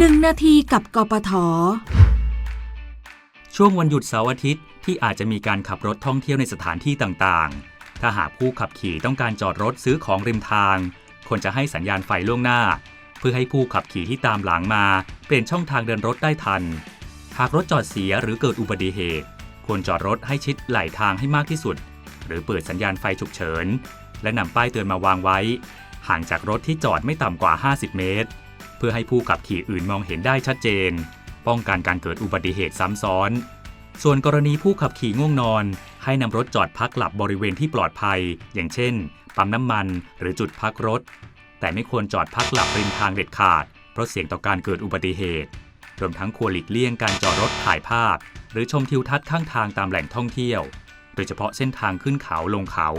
1 นาทีกับกปท ช่วงวันหยุดเสาร์อาทิตย์ที่อาจจะมีการขับรถท่องเที่ยวในสถานที่ต่างๆ ถ้าหากผู้ขับขี่ต้องการจอดรถซื้อของริมทาง ควรจะให้สัญญาณไฟล่วงหน้า เพื่อให้ผู้ขับขี่ที่ตามหลังมา เปลี่ยนช่องทางเดินรถได้ทัน หากรถจอดเสียหรือเกิดอุบัติเหตุ ควรจอดรถให้ชิดไหลทางให้มากที่สุด หรือเปิดสัญญาณไฟฉุกเฉิน และนำป้ายเตือนมาวางไว้ ห่างจากรถที่จอดไม่ต่ำกว่า 50 เมตร เพื่อให้ผู้ขับขี่อื่นมองเห็นได้ชัดเจน ป้องกันการเกิดอุบัติเหตุซ้ำซ้อน ส่วนกรณีผู้ขับขี่ง่วงนอน ให้นำรถจอดพักหลับบริเวณที่ปลอดภัย อย่างเช่น ปั๊มน้ำมันหรือจุดพักรถ แต่ไม่ควรจอดพักหลับริมทางเด็ดขาด เพราะเสี่ยงต่อการเกิดอุบัติเหตุรวมทั้งควรหลีกเลี่ยงการจอดรถถ่ายภาพ หรือชมทิวทัศน์ข้างทางตามแหล่งท่องเที่ยว โดยเฉพาะเส้นทางขึ้นเขาลงเขา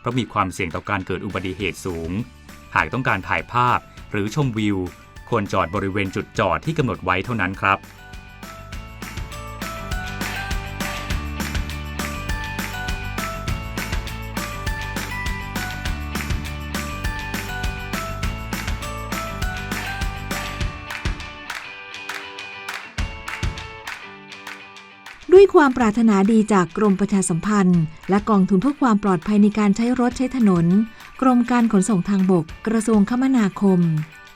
เพราะมีความเสี่ยงต่อการเกิดอุบัติเหตุสูง หากต้องการถ่ายภาพหรือชมวิว ควรจอดบริเวณจุดจอดที่กำหนดไว้เท่านั้นครับ ด้วยความปรารถนาดีจากกรมประชาสัมพันธ์ และกองทุนเพื่อความปลอดภัยในการใช้รถใช้ถนน กรมการขนส่งทางบก กระทรวงคมนาคม